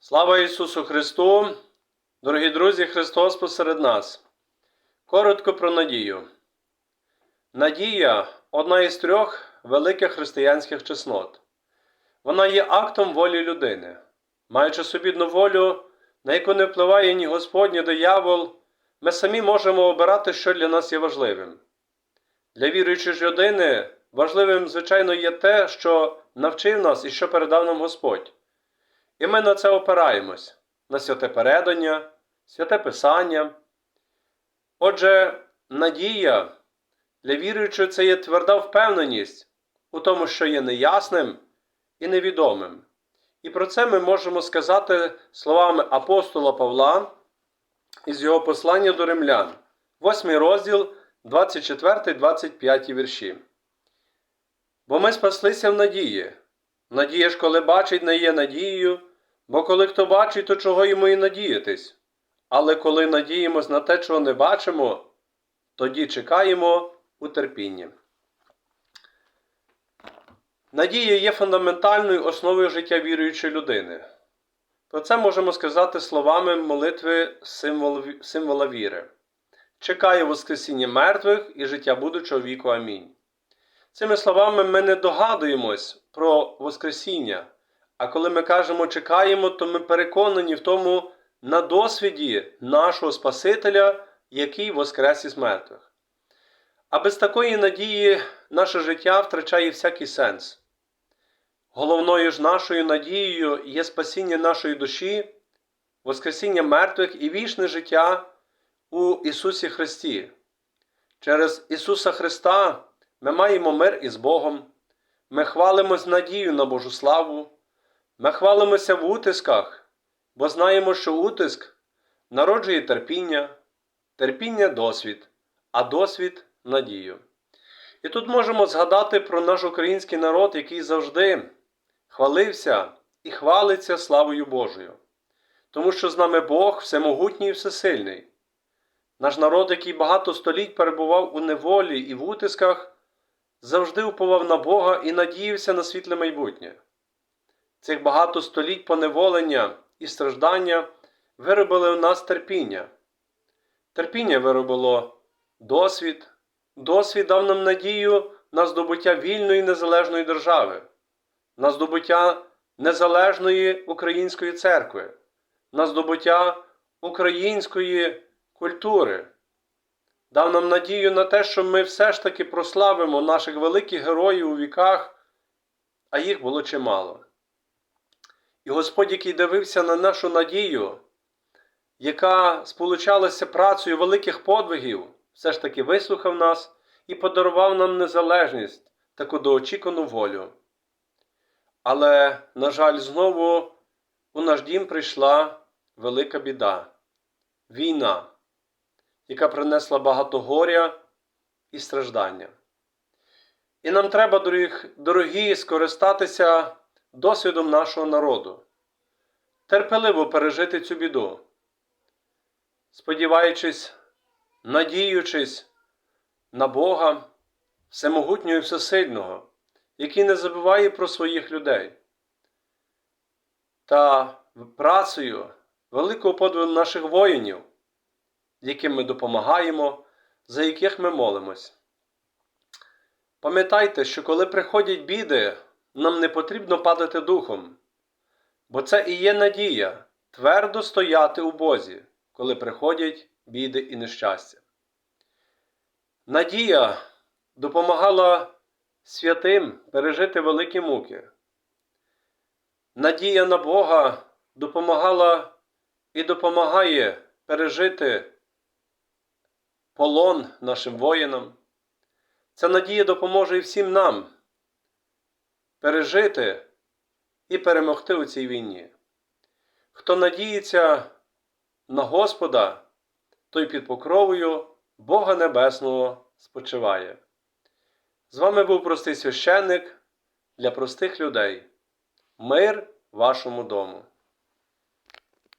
Слава Ісусу Христу! Дорогі друзі, Христос посеред нас. Коротко про надію. Надія одна із трьох великих християнських чеснот. Вона є актом волі людини. Маючи собідну волю, на яку не впливає ні Господь, ні диявол, ми самі можемо обирати, що для нас є важливим. Для віруючої людини важливим, звичайно, є те, що навчив нас і що передав нам Господь. І ми на це опираємось на святе передання, святе Писання. Отже, надія для віруючого це є тверда впевненість у тому, що є неясним і невідомим. І про це ми можемо сказати словами апостола Павла із його послання до римлян, 8 розділ, 24-25 вірші. Бо ми спаслися в надії. Надія ж, коли бачить, не є надією, бо коли хто бачить, то чого йому і надіятись. Але коли надіємось на те, чого не бачимо, тоді чекаємо у терпінні. Надія є фундаментальною основою життя віруючої людини. Про це можемо сказати словами молитви символ- символа віри. Чекаю Воскресіння мертвих і життя будучого віку. Амінь. Цими словами ми не догадуємось про Воскресіння, а коли ми кажемо чекаємо, то ми переконані в тому на досвіді нашого Спасителя, який воскрес із мертвих. А без такої надії наше життя втрачає всякий сенс. Головною ж нашою надією є спасіння нашої душі, Воскресіння мертвих і вічне життя у Ісусі Христі. Через Ісуса Христа ми маємо мир із Богом, ми хвалимось надію на Божу славу, ми хвалимося в утисках, бо знаємо, що утиск народжує терпіння, терпіння досвід, а досвід надію. І тут можемо згадати про наш український народ, який завжди хвалився і хвалиться славою Божою, тому що з нами Бог всемогутній і всесильний. Наш народ, який багато століть перебував у неволі і в утисках, завжди уповав на Бога і надіявся на світле майбутнє. Цих багато століть поневолення і страждання виробили у нас терпіння. Терпіння виробило досвід, досвід дав нам надію на здобуття вільної незалежної держави, на здобуття незалежної української церкви, на здобуття української культури. Дав нам надію на те, що ми все ж таки прославимо наших великих героїв у віках, а їх було чимало. І Господь, який дивився на нашу надію, яка сполучалася працею великих подвигів, все ж таки вислухав нас і подарував нам незалежність, таку доочікану волю. Але, на жаль, знову у наш дім прийшла велика біда війна, яка принесла багато горя і страждання. І нам треба, дорогі, скористатися досвідом нашого народу, терпеливо пережити цю біду, сподіваючись, надіючись на Бога, всемогутнього і всесильного, який не забуває про своїх людей. Та працею великого подвигу наших воїнів, яким ми допомагаємо, за яких ми молимось. Пам'ятайте, що коли приходять біди, нам не потрібно падати духом, бо це і є надія твердо стояти у Бозі, коли приходять біди і нещастя. Надія допомагала святим пережити великі муки. Надія на Бога допомагала і допомагає пережити полон нашим воїнам. Ця надія допоможе і всім нам пережити і перемогти у цій війні. Хто надіється на Господа, той під покровою Бога Небесного спочиває. З вами був простий священник для простих людей. Мир вашому дому.